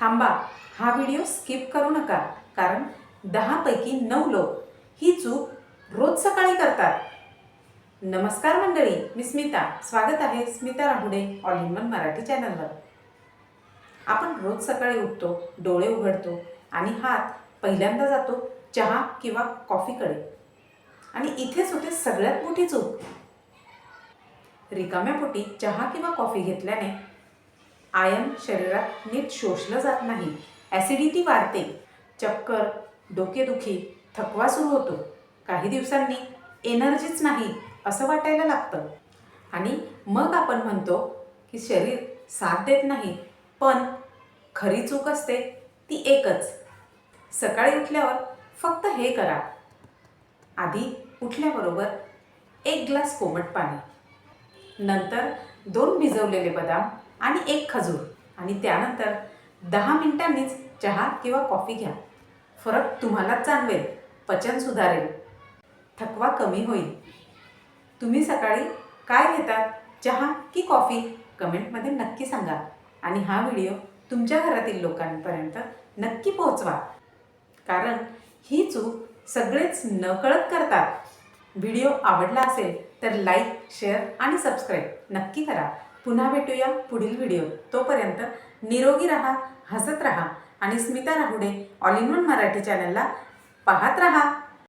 थांबा. हा video skip करू नका कारण दहापैकी नऊ लोक ही चूक रोज सकाळी करतात. नमस्कार मंडळी मी स्मिता. स्वागत आहे Smita Rahude all in one Marathi चॅनलवर. आपण रोज सकाळी उठतो डोळे उघडतो आणि हात पहिल्यांदा जातो चहा किंवा कॉफीकडे. आणि इथेच होते सगळ्यात मोठी चूक. रिकाम्या पोटी चहा किंवा कॉफी घेतल्याने आयन शरीरात नीट शोषलं जात नाही. ॲसिडिटी वाढते. चक्कर डोकेदुखी थकवा सुरू होतो. काही दिवसांनी एनर्जीच नाही असं वाटायला लागतं. आणि मग आपण म्हणतो की शरीर साथ देत नाही पण खरी चूक असते ती एकच. सकाळी उठल्यावर फक्त हे करा. आधी उठल्याबरोबर एक ग्लास कोमट पाणी. नंतर दोन भिजवलेले बदाम आणि एक खजूर. आणि त्यानंतर दहा मिनिटांनीच चहा किंवा कॉफी घ्या. फरक तुम्हालाच जाणवेल. पचन सुधारेल. थकवा कमी होईल. तुम्ही सकाळी काय घेतात? चहा की कॉफी? कमेंटमध्ये नक्की सांगा. आणि हा व्हिडिओ तुमच्या घरातील लोकांपर्यंत नक्की पोहोचवा. कारण ही चूक सगळेच नकळत करतात. व्हिडिओ आवडला असेल तर लाईक शेअर आणि सबस्क्राईब नक्की करा. पुन्हा भेटूया पुढील व्हिडिओ तोपर्यंत निरोगी राहा हसत राहा आणि Smita Rahude all in one Marathi चॅनलला पाहत राहा.